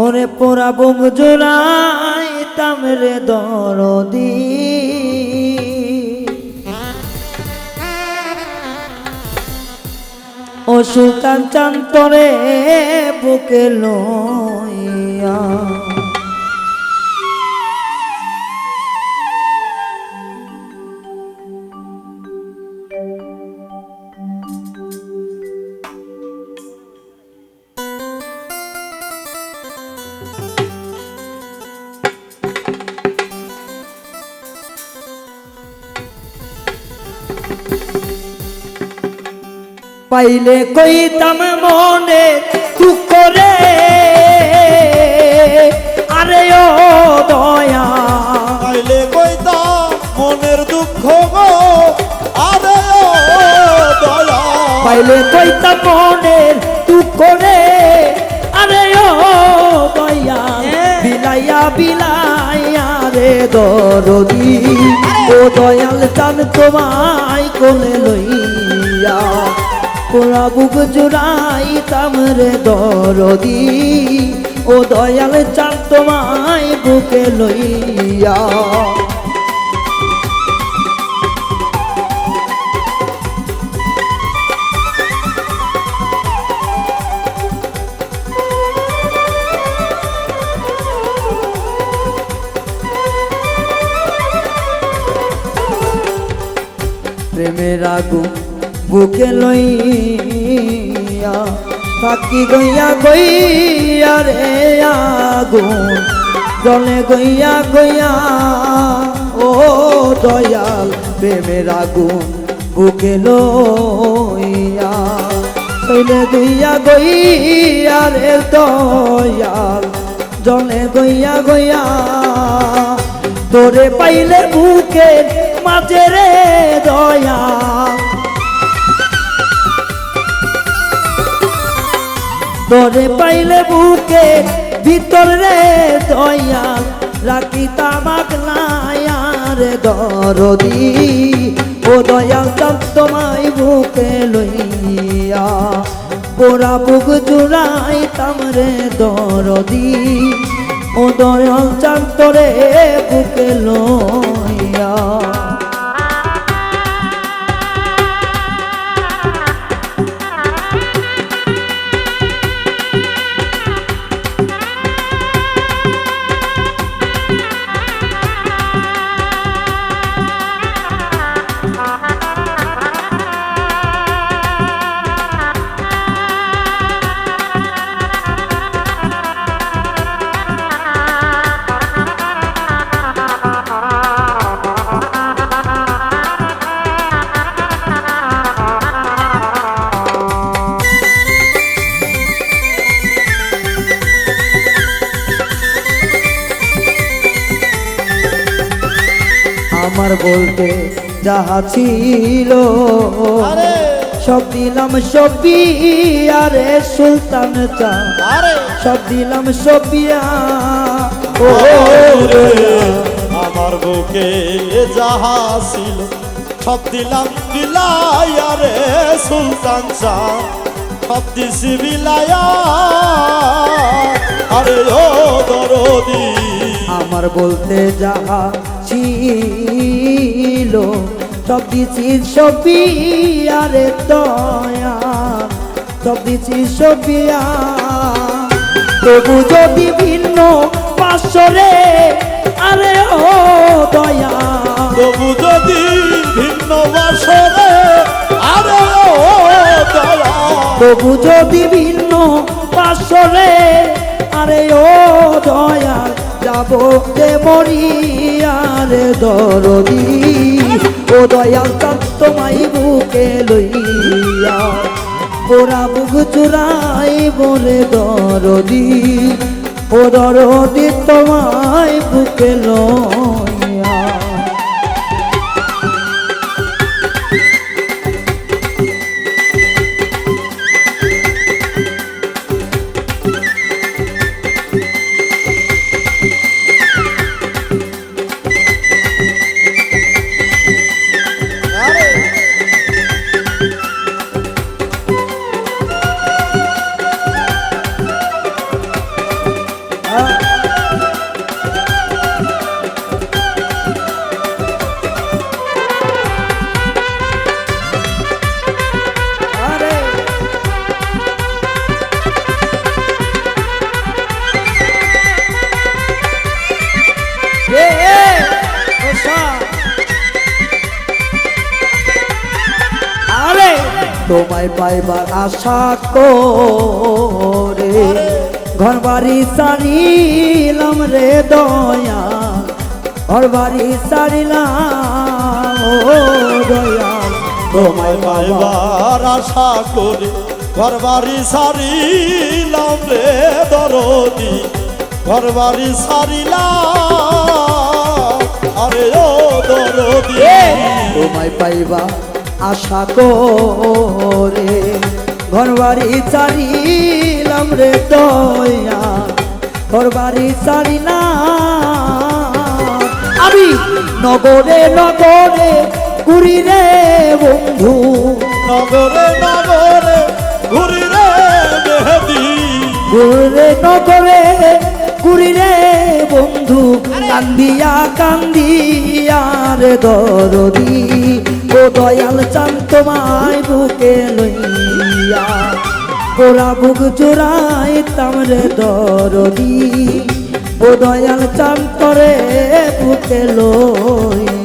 ওরে পোড়া বুক জোড়াই তামরে দরদি। ও সুলতান চান্তরে বুকে লইয়া পাইলে কইতাম মনে দুঃখ রে। আরে ও দয়া। পাইলে কইতা মনের দুঃখ গো। আরে ও দয়া। পাইলে কইতাম মনের দুঃখ রে। আরে ও দয়া। বিলাইয়া বিলাইয়া রে দরদি। ও দয়াল চান তোমায় কোলে লইয়া। পোড়া বুক জুড়াই তামরে দরদি ও দয়াল চান তোমায় বুকে লইয়া। প্রেমের আগুন বুকে লইয়া থাকি গইয়া গইয়া রে আগুন, জলে গইয়া গইয়া, ও দয়াল প্রেমের আগুন বুকে লইয়া। তৈলে গইয়া গইয়া রে দয়াল, জলে গইয়া গইয়া, তোরে পাইলে বুকের মাঝে রে দয়া তোরে পাইলে বুকে, ভিতর দয়া রাখি তামাক রে দরদি। ও দয়াল চাঁদ তোমায় বুকে লইয়া, পোড়া বুক জুড়াই তামরে দরদি। ও দয়াল চাঁদ তোরে বুকে লইয়া। আমার বলতে যাহা ছিল। সব দিলাম সবই আরে সুলতান চা। আরে। সব দিলাম সবিয়া ও রে আমার বুকে যাহা ছিল সব দিলাম বিলাইয়া রে সুলতান শাহ সব দিছি বিলাইয়া আরে ও দরদি। আমার বলতে যাহা ছিল। সব দিছি সবই আরে দয়া সব দিছি সবিয়া তবু যদি ভিন্ন পাশরে আরে ও দয়া। তবু যদি ভিন্ন বাসরে আরে ও দয়া। তবু যদি ভিন্ন পাশরে আরে ও দয়া। যাব যে মরিয়ার দরদি। ও দয়াল তার তোমায় বুকে লইয়া পোড়া বুক চুরাই বলে দরদি। ও দরদি তোমায় বুকে লইয়া। তোমায় পাইবার আশা করে। ঘর বাড়ি সারিলাম রে দয়া ঘর বাড়ি সারিলাম ও দয়া। তোমায় পাইবার আশা করে ঘর বাড়ি সারিলাম রে দরদি। ঘর বাড়ি সারিলাম আরে ও দরদি। তোমায় পাইবা আশা করে ঘর বাড়ি চারিলাম রে দয়া ঘর বাড়ি না। আমি নগরে নগরে ঘুরি রে বন্ধু। নগরে নগরে ঘুরি রে মেহেদি। ঘুরে নগরে ঘুরি রে বন্ধু। কান্দিয়া কান্দিয়া রে দরদি। ও দয়াল চান তোমায় বুকে লইয়া। গোরা বুক জোড়াই তামরে দরদি। ও দয়াল চান করে বুকে লইয়া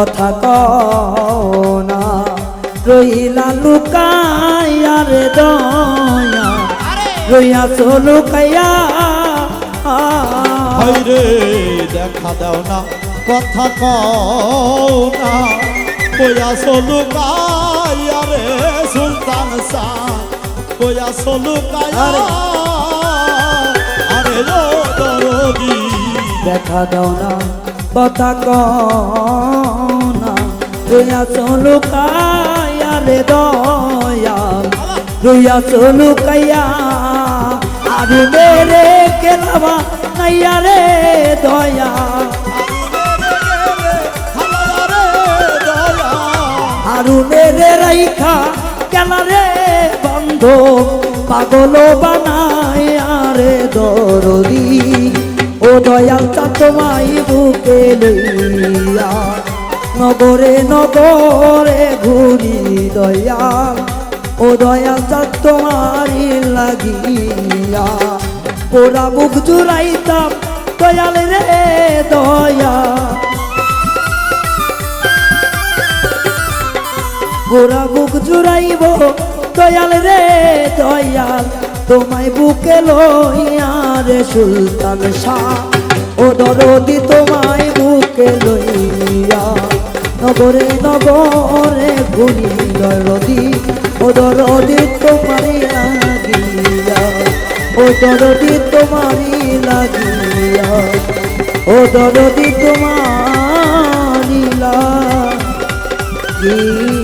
কথা কও না রইলা লুকাইয়া রে দয়া। রইয়া তো লুকাইয়া। হাইরে দেখা দাও না কথা কও না কয়া সলু কায়া রে সুলতান সা কয়া সলু কায়া আরে ও দরদি দেখা দাও না কথা কও না রইয়া তো লুকাইয়া রে দয়াল। রইয়া তো লুকাইয়া, আর মেরে কেলাবা নাইয়া রে দয়া আরু মেরে রাইখা কেন রে বন্ধ পাগল বানায় আরে দরদি। ও দয়াল চা তোমায় বুকে লইয়া নগরে নগরে ঘুরি দয়াল। ও দয়াল তোমারই লাগিয়া ওরা মুখ জুড়াইতাম দয়াল রে দয়া। গোরা বুক জুড়াইব দয়াল রে দয়াল। তোমায় বুকে লইয়া রে সুলতান শাহ। ও দরদি তোমায় বুকে লইয়া নগরে নগরে ঘুরি দরদি ও দরদি তোমারই লাগিয়া, ও দরদি তোমারই লাগিয়া, ও দরদি তোমারই লাগিয়া।